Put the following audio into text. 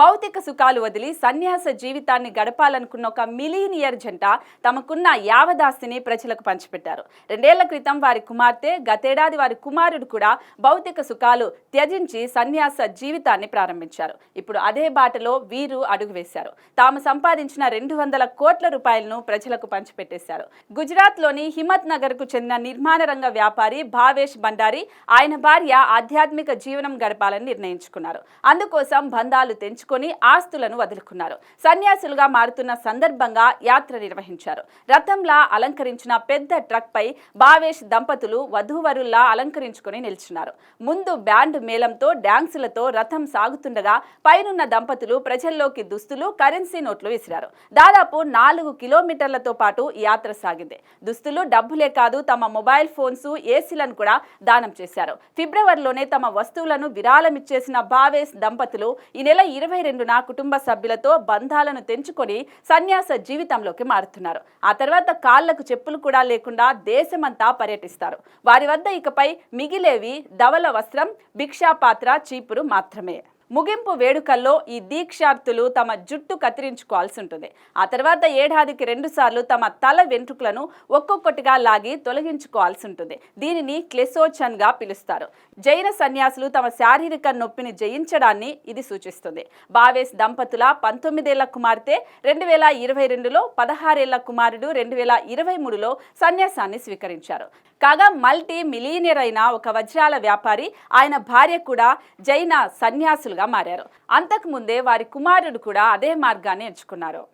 భౌతిక సుఖాలు వదిలి సన్యాస జీవితాన్ని గడపాలనుకున్న ఒక మిలీనియర్ జంట తమకున్న యావదాస్తిని ప్రజలకు పంచిపెట్టారు. రెండేళ్ళ క్రితం వారి కుమార్తె గతేడాది వారి కుమారుడు కూడా భౌతిక సుఖాలు త్యజించి సన్యాస జీవితాన్ని ప్రారంభించారు. ఇప్పుడు అదే బాటలో వీరు అడుగు వేశారు. తాము సంపాదించిన రెండు వందల కోట్ల రూపాయలను ప్రజలకు పంచిపెట్టేశారు. గుజరాత్లోని హిమత్ నగర్కు చెందిన నిర్మాణ రంగ వ్యాపారి భావేష్ భండారి ఆయన భార్య ఆధ్యాత్మిక జీవనం గడపాలని నిర్ణయించుకున్నారు. అందుకోసం బంధాలు తెంచుకొని ఆస్తులను వదులుకున్నారు. సన్యాసులుగా మారుతున్న సందర్భంగా యాత్ర నిర్వహించారు. రథంలా అలంకరించిన పెద్ద ట్రక్ పై భావేష్ దంపతులు వధూవరుల్లా అలంకరించుకొని నిల్చున్నారు. ముందు బ్యాండ్ మేళంతో డ్యాన్సులతో రథం సాగుతుండగా పైనున్న దంపతులు ప్రజల్లోకి దుస్తులు కరెన్సీ నోట్లు విసిరారు. దాదాపు నాలుగు కిలోమీటర్లతో పాటు ఈ యాత్ర సాగింది. దుస్తులు డబ్బులే కాదు తమ మొబైల్ ఫోన్స్ ఏసీలను కూడా దానం చేశారు. ఫిబ్రవరిలోనే తమ వస్తువులను విరాళమిచ్చేసిన భావేష్ దంపతులు ఈ నెల ఇరవై రెండున కుటుంబ సభ్యులతో బంధాలను తెంచుకొని సన్యాస జీవితంలోకి మారుతున్నారు. ఆ తర్వాత కాళ్ళకు చెప్పులు కూడా లేకుండా దేశమంతా పర్యటిస్తారు. వారి వద్ద ఇకపై మిగిలేవి ధవల వస్త్రం భిక్షాపాత్ర చీపురు మాత్రమే. ముగింపు వేడుకల్లో ఈ దీక్షార్థులు తమ జుట్టు కత్తిరించుకోవాల్సి ఉంటుంది. ఆ తర్వాత ఏడాదికి రెండు సార్లు తమ తల వెంట్రుకలను ఒక్కొక్కటిగా లాగి తొలగించుకోవాల్సి ఉంటుంది. దీనిని క్లెసోచన్గా పిలుస్తారు. జైన సన్యాసులు తమ శారీరక నొప్పిని జయించడాన్ని ఇది సూచిస్తుంది. బావేస్ దంపతుల పంతొమ్మిదేళ్ళ కుమార్తె రెండు వేల ఇరవై రెండులో పదహారేళ్ళ కుమారుడు రెండు వేల ఇరవై మూడులో సన్యాసాన్ని స్వీకరించారు. కాగా మల్టీ మిలీనియర్ అయిన ఒక వజ్రాల వ్యాపారి ఆయన భార్య కూడా జైన సన్యాసులుగా మారారు. అంతకుముందే వారి కుమారుడు కూడా అదే మార్గాన్ని ఎంచుకున్నారు.